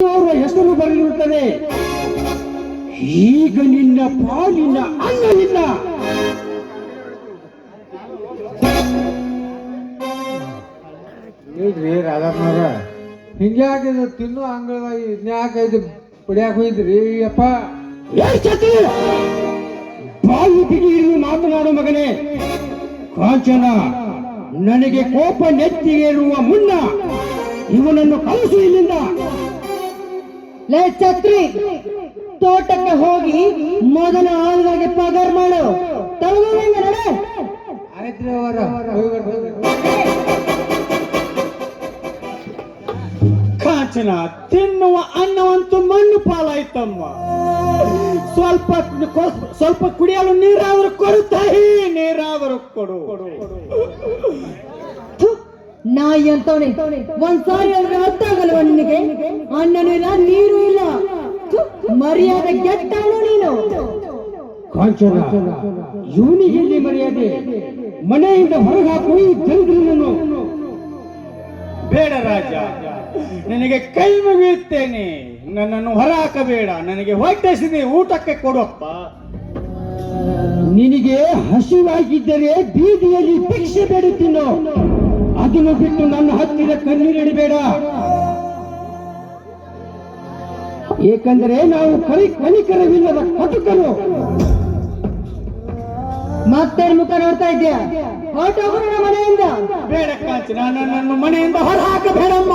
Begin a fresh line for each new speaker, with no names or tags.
ಅವರ ಹೆಸರು ಬರೆದಿರುತ್ತದೆ ಈಗ ನಿನ್ನ ಪಾಲಿನ ಅನ್ನವಿಲ್ಲ
ಹೇಳ್ರಿ ರಾಧಮ್ಮವ್ರ ಹಿಂಗ್ಯಾಕಿದು ತಿನ್ನು ಅಂಗಳದಾಗ ಇದ್ನ್ಯಾಕ ಇದು ಕುಡಿಯಾಕ ಹೋಯ್ತ್ರಿ ಅಪ್ಪ.
ಬಾಯಿ ಬಿಗಿ ಹಿಡಿದು ಮಾತನಾಡು ಮಗನೇ. ಕಾಂಚನ ನನಗೆ ಕೋಪ ನೆತ್ತಿಗೇರುವ ಮುನ್ನ ಇವನನ್ನು ಕಳಿಸು ಇಲ್ಲಿಂದ.
ಲೇ ಛತ್ರಿ ತೋಟಕ್ಕೆ ಹೋಗಿ ಮೊದಲ ಆಳುಗಳಿಗೆ ಪಗಾರ ಮಾಡು. ನಡೆ?
ಆಯ್ತ್ರಿ ಅವರ
ಕಾಂಚನ ತಿನ್ನುವ ಅನ್ನವಂತೂ ಮಣ್ಣು ಪಾಲಾಯ್ತಮ್ಮ. ಸ್ವಲ್ಪ ಸ್ವಲ್ಪ ಕುಡಿಯಲು ನೀರಾದರೂ ಕೊಡು ತಾಯಿ ನೀರಾದರೂ ಕೊಡು.
ನಾಯಿ ಅಂತವನೆ ಒಂದ್ಸಾರಿ ಹೇಳಿದ್ರೆ ಅರ್ಥ ಆಗಲ್ವ ನಿನಗೆ ಅನ್ನನೂ ಇಲ್ಲ, ನೀರು ಇಲ್ಲ. ಮರ್ಯಾದೆ ಗೆಟ್ಟನು ನೀನು.
ಕಾಂಚನ ಮರ್ಯಾದೆ. ಮನೆಯಿಂದ ಹೊರಗೆ ಈ ಚಂದ್ರನನ್ನು ಬೇಡ ರಾಜ, ನನಗೆ ಕೈ ಮುಗಿಯುತ್ತೇನೆ. ನನ್ನನ್ನು ಹೊರ ಹಾಕಬೇಡ ನನಗೆ ಹೊಟ್ಟೆಸಿದೆ ಊಟಕ್ಕೆ ಕೊಡಪ್ಪ. ನಿನಗೆ ಹಸಿವಾಗಿದ್ದರೆ ಬೀದಿಯಲ್ಲಿ ಭಿಕ್ಷೆ ಬೇಡುತ್ತೀನೋ ಬಿಟ್ಟು ನನ್ನ ಹತ್ತಿರ ಕಣ್ಣೀರಿಡಬೇಡ ಏಕೆಂದರೆ ನಾವು ಕರಿ ಕನಿಕರವಿಲ್ಲದ ಕಟುಕರು
ಮತ್ತೆ ಮುಖ ನೋಡ್ತಾ ಇದ್ಯಾ ಮನೆಯಿಂದ.
ಬೇಡ ಕಾಂಚನ, ನನ್ನನ್ನು ಮನೆಯಿಂದ ಹೊರ ಹಾಕಬೇಡಮ್ಮ